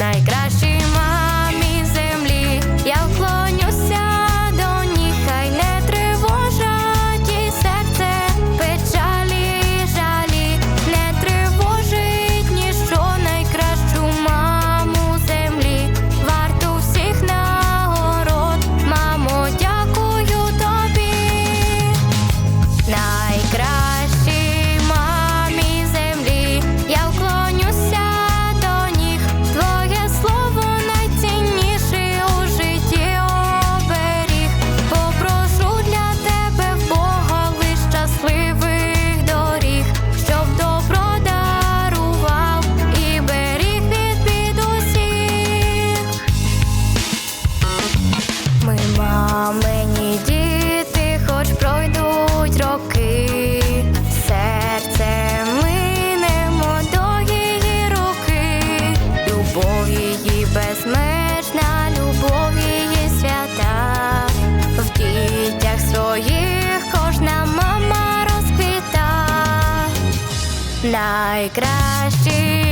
night. бо її безмежна любов її свята, в дітях своїх кожна мама розквіта найкращі.